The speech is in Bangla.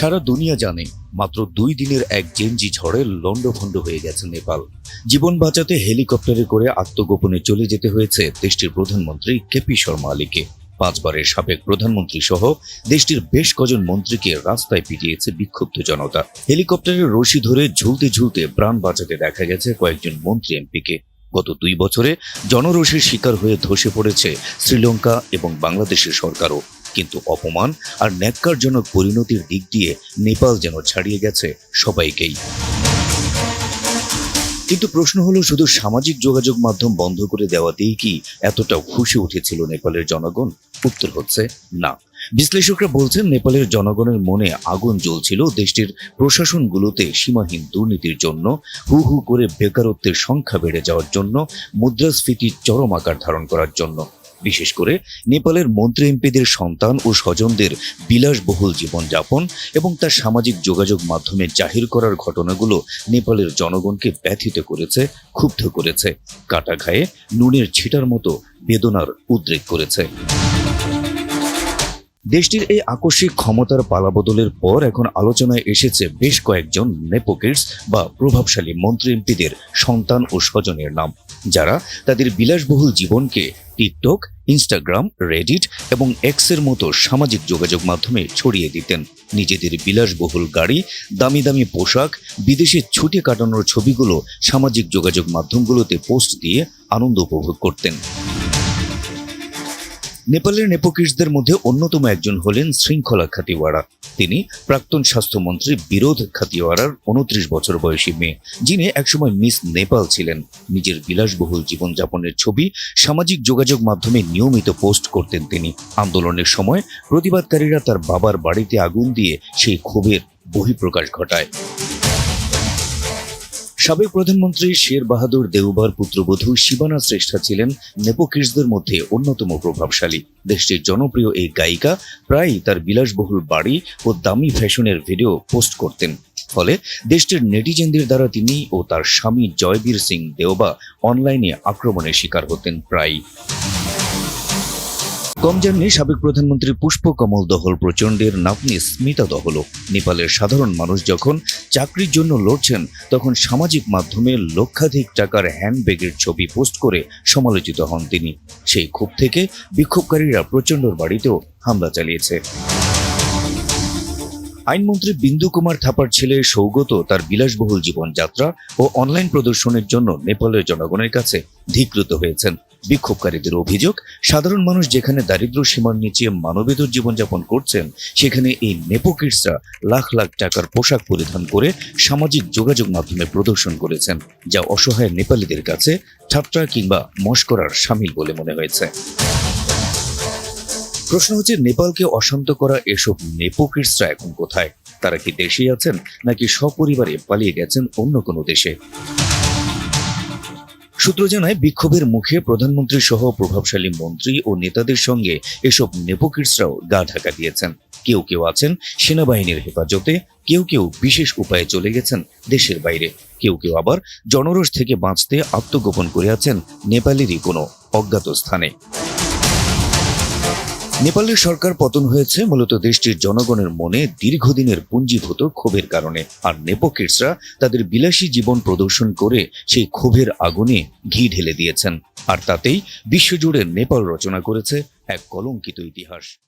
সারা দুনিয়া জানে, মাত্র দুই দিনের এক জেনজি ঝড়ে লণ্ডভণ্ড হয়ে গেছে নেপাল। জীবন বাঁচাতে হেলিকপ্টারে করে আত্মগোপনে চলে যেতে হয়েছে দেশটির প্রধানমন্ত্রী কেপি শর্মা আলীকে। পাঁচবারের সাবেক প্রধানমন্ত্রী সহ দেশটির বেশ কজন মন্ত্রীকে রাস্তায় পিটিয়েছে বিক্ষুব্ধ জনতা। হেলিকপ্টারের রশি ধরে ঝুলতে ঝুলতে প্রাণ বাঁচাতে দেখা গেছে কয়েকজন মন্ত্রী এমপিকে। গত দুই বছরে জনরোষের শিকার হয়ে ধসে পড়েছে শ্রীলঙ্কা এবং বাংলাদেশের সরকারও। কিন্তু অপমান আর ন্যাক্কারজনক পরিণতির দিক দিয়ে নেপাল যেন ছাড়িয়ে গেছে সবাইকেই। কিন্তু প্রশ্ন হলো, শুধু সামাজিক যোগাযোগ মাধ্যম বন্ধ করে দেওয়াতেই কি এতটা খুশি উঠেছিল নেপালের জনগণ? উত্তর হচ্ছে না। বিশ্লেষকরা বলছেন, নেপালের জনগণের মনে আগুন জ্বলছিল দেশটির প্রশাসনগুলোতে সীমাহীন দুর্নীতির জন্য, হু হু করে বেকারত্বের সংখ্যা বেড়ে যাওয়ার জন্য, মুদ্রাস্ফীতির চরম আকার ধারণ করার জন্য। বিশেষ করে নেপালের মন্ত্রী এমপিদের সন্তান ও স্বজনদের বিলাসবহুল জীবনযাপন এবং তার সামাজিক যোগাযোগ মাধ্যমে জাহির করার ঘটনাগুলো নেপালের জনগণকে ব্যথিত করেছে, ক্ষুব্ধ করেছে, কাটা ঘায়ে নুনের ছিটার মতো বেদনার উদ্রেক করেছে। দেশটির এই আকস্মিক ক্ষমতার পালাবদলের পর এখন আলোচনায় এসেছে বেশ কয়েকজন নেপোকিটস বা প্রভাবশালী মন্ত্রী এমপিদের সন্তান ও স্বজনের নাম। যারা তাদের বিলাসবহুল জীবনকে টিকটক, ইনস্টাগ্রাম, রেডিট এবং এক্সের মতো সামাজিক যোগাযোগ মাধ্যমে ছড়িয়ে দিতেন। নিজেদের বিলাসবহুল গাড়ি, দামি দামি পোশাক, বিদেশে ছুটে কাটানোর ছবিগুলো সামাজিক যোগাযোগ মাধ্যমগুলোতে পোস্ট দিয়ে আনন্দ উপভোগ করতেন। নেপালের নেপোকিটসদের মধ্যে অন্যতম একজন হলেন শৃঙ্খলা খাতিওয়াড়া। তিনি প্রাক্তন স্বাস্থ্যমন্ত্রী বিরোধ খাতিওয়াড়ার উনত্রিশ বছর বয়সী মেয়ে, যিনি একসময় মিস নেপাল ছিলেন। নিজের বিলাসবহুল জীবনযাপনের ছবি সামাজিক যোগাযোগ মাধ্যমে নিয়মিত পোস্ট করতেন তিনি। আন্দোলনের সময় প্রতিবাদকারীরা তার বাবার বাড়িতে আগুন দিয়ে সেই ক্ষোভের বহিঃপ্রকাশ ঘটায়। সাবেক প্রধানমন্ত্রী শের বাহাদুর দেউবার পুত্রবধূ শিবানা শ্রেষ্ঠা ছিলেন নেপোকিটসদের মধ্যে অন্যতম প্রভাবশালী। দেশটির জনপ্রিয় এই গায়িকা প্রায়ই তার বিলাসবহুল বাড়ি ও দামি ফ্যাশনের ভিডিও পোস্ট করতেন। ফলে দেশটির নেটিজেনদের দ্বারা তিনি ও তার স্বামী জয়বীর সিং দেওবা অনলাইনে আক্রমণের শিকার হতেন প্রায়ই। কম জানলে সাবেক প্রধানমন্ত্রী পুষ্প কমল দহল প্রচণ্ডের নাতনি স্মিতা দহল। নেপালের সাধারণ মানুষ যখন চাকরির জন্য লড়ছেন, তখন সামাজিক মাধ্যমে লক্ষাধিক টাকার হ্যান্ডব্যাগের ছবি পোস্ট করে সমালোচিত হন তিনি। সেই ক্ষোভ থেকে বিক্ষোভকারীরা প্রচণ্ডর বাড়িতেও হামলা চালিয়েছে। আইনমন্ত্রী বিন্দু কুমার থাপার ছেলে সৌগত তার বিলাসবহুল জীবনযাত্রা ও অনলাইন প্রদর্শনের জন্য নেপালের জনগণের কাছে ধিকৃত হয়েছেন। বিক্ষোভকারীদের অভিযোগ, সাধারণ মানুষ যেখানে দারিদ্র সীমার নিচে মানবেতর জীবনযাপন করছেন, সেখানে এই নেপোকিটসরা লাখ লাখ টাকার পোশাক পরিধান করে সামাজিক যোগাযোগ মাধ্যমে প্রদর্শন করেছেন, যা অসহায় নেপালিদের কাছে ঠাট্টা কিংবা মস্করার সামিল বলে মনে হয়েছে। প্রশ্ন হচ্ছে, নেপালকে অশান্ত করা এসব নেপোকিটসরা এখন কোথায়? তারা কি দেশেই আছেন, নাকি সপরিবারে পালিয়ে গেছেন অন্য কোনো দেশে? সূত্র জানায়, বিক্ষোভের মুখে প্রধানমন্ত্রী সহ প্রভাবশালী মন্ত্রী ও নেতাদের সঙ্গে এসব নেপোকিটসরাও গা ঢাকা দিয়েছেন। কেউ কেউ আছেন সেনাবাহিনীর হেফাজতে, কেউ কেউ বিশেষ উপায়ে চলে গেছেন দেশের বাইরে। কেউ কেউ আবার জনরোষ থেকে বাঁচতে আত্মগোপন করে আছেন নেপালেরই কোনো অজ্ঞাত স্থানে। নেপালের সরকার পতন হয়েছে মূলত দেশটির জনগণের মনে দীর্ঘদিনের পুঞ্জীভূত ক্ষোভের কারণে। আর নেপোকিটসরা তাদের বিলাসী জীবন প্রদর্শন করে সেই ক্ষোভের আগুনে ঘি ঢেলে দিয়েছেন। আর তাতেই বিশ্বজুড়ে নেপাল রচনা করেছে এক কলঙ্কিত ইতিহাস।